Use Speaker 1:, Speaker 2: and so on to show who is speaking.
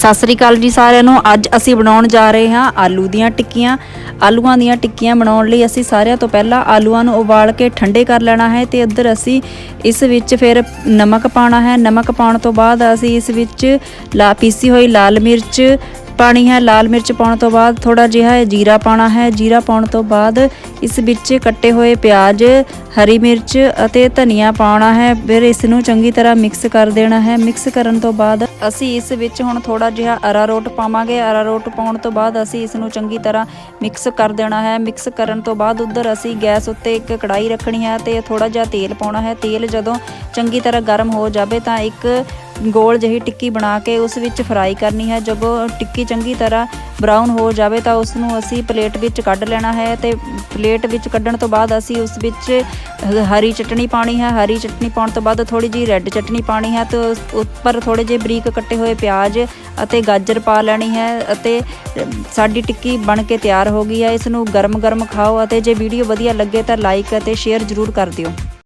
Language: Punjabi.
Speaker 1: ਸਤਿ ਸ੍ਰੀ ਅਕਾਲ ਜੀ ਸਾਰਿਆਂ ਨੂੰ। ਅੱਜ ਅਸੀਂ ਬਣਾਉਣ ਜਾ ਰਹੇ ਹਾਂ ਆਲੂ ਦੀਆਂ ਟਿੱਕੀਆਂ। ਆਲੂਆਂ ਦੀਆਂ ਟਿੱਕੀਆਂ ਬਣਾਉਣ ਲਈ ਅਸੀਂ ਸਾਰਿਆਂ ਤੋਂ ਪਹਿਲਾਂ ਆਲੂਆਂ ਨੂੰ ਉਬਾਲ ਕੇ ਠੰਡੇ ਕਰ ਲੈਣਾ ਹੈ ਤੇ ਇੱਧਰ ਅਸੀਂ ਇਸ ਵਿੱਚ ਫਿਰ ਨਮਕ ਪਾਣਾ ਹੈ। ਨਮਕ ਪਾਉਣ ਤੋਂ ਬਾਅਦ ਅਸੀਂ ਇਸ ਵਿੱਚ ਲਾ ਪੀਸੀ ਹੋਈ ਲਾਲ ਮਿਰਚ ਪਾਣੀ ਹੈ, ਲਾਲ ਮਿਰਚ ਪਾਉਣ ਤੋਂ ਬਾਅਦ ਥੋੜਾ ਜਿਹਾ ਜੀਰਾ ਪਾਣਾ ਹੈ। ਜੀਰਾ ਪਾਉਣ ਤੋਂ ਬਾਅਦ ਇਸ ਵਿੱਚ ਕੱਟੇ ਹੋਏ ਪਿਆਜ਼, ਹਰੀ ਮਿਰਚ ਅਤੇ ਧਨੀਆ ਪਾਉਣਾ ਹੈ। ਫਿਰ ਇਸ ਨੂੰ ਚੰਗੀ ਤਰ੍ਹਾਂ ਮਿਕਸ ਕਰ ਦੇਣਾ ਹੈ। ਮਿਕਸ ਕਰਨ ਤੋਂ ਬਾਅਦ ਅਸੀਂ ਇਸ ਵਿੱਚ ਹੁਣ ਥੋੜਾ ਜਿਹਾ ਅਰਾਰੋਟ ਪਾਵਾਂਗੇ। ਅਰਾਰੋਟ ਪਾਉਣ ਤੋਂ ਬਾਅਦ ਅਸੀਂ ਇਸ ਨੂੰ ਚੰਗੀ ਤਰ੍ਹਾਂ ਮਿਕਸ ਕਰ ਦੇਣਾ ਹੈ। ਮਿਕਸ ਕਰਨ ਤੋਂ ਬਾਅਦ ਉਧਰ ਅਸੀਂ ਗੈਸ ਉੱਤੇ ਇੱਕ ਕੜਾਈ ਰੱਖਣੀ ਹੈ ਤੇ ਥੋੜਾ ਜਿਹਾ ਤੇਲ ਪਾਉਣਾ ਹੈ। ਤੇਲ ਜਦੋਂ ਚੰਗੀ ਤਰ੍ਹਾਂ ਗਰਮ ਹੋ ਜਾਵੇ ਤਾਂ ਇੱਕ ਗੋਲ ਜਿਹੀ ਟਿੱਕੀ ਬਣਾ ਕੇ ਉਸ ਵਿੱਚ ਫਰਾਈ ਕਰਨੀ ਹੈ। ਜਦੋਂ ਟਿੱਕੀ ਚੰਗੀ ਤਰ੍ਹਾਂ ਬਰਾਊਨ ਹੋ ਜਾਵੇ ਤਾਂ ਉਸ ਨੂੰ ਅਸੀਂ ਪਲੇਟ ਵਿੱਚ ਕੱਢ ਲੈਣਾ ਹੈ ਤੇ ਪਲੇਟ ਵਿੱਚ ਕੱਢਣ ਤੋਂ ਬਾਅਦ ਅਸੀਂ ਉਸ ਵਿੱਚ ਹਰੀ ਚਟਣੀ ਪਾਣੀ ਹੈ। ਹਰੀ ਚਟਣੀ ਪਾਉਣ ਤੋਂ ਬਾਅਦ ਥੋੜੀ ਜਿਹੀ ਰੈੱਡ ਚਟਣੀ ਪਾਣੀ ਹੈ ਤੇ ਉਸ ਉੱਪਰ ਥੋੜੇ ਜਿਹੇ ਬਰੀਕ ਕੱਟੇ ਹੋਏ ਪਿਆਜ਼ ਅਤੇ ਗਾਜਰ ਪਾ ਲੈਣੀ ਹੈ ਅਤੇ ਸਾਡੀ ਟਿੱਕੀ ਬਣ ਕੇ ਤਿਆਰ ਹੋ ਗਈ ਹੈ। ਇਸ ਨੂੰ ਗਰਮ ਗਰਮ ਖਾਓ ਅਤੇ ਜੇ ਵੀਡੀਓ ਵਧੀਆ ਲੱਗੇ ਤਾਂ ਲਾਈਕ ਅਤੇ ਸ਼ੇਅਰ ਜ਼ਰੂਰ ਕਰ ਦਿਓ।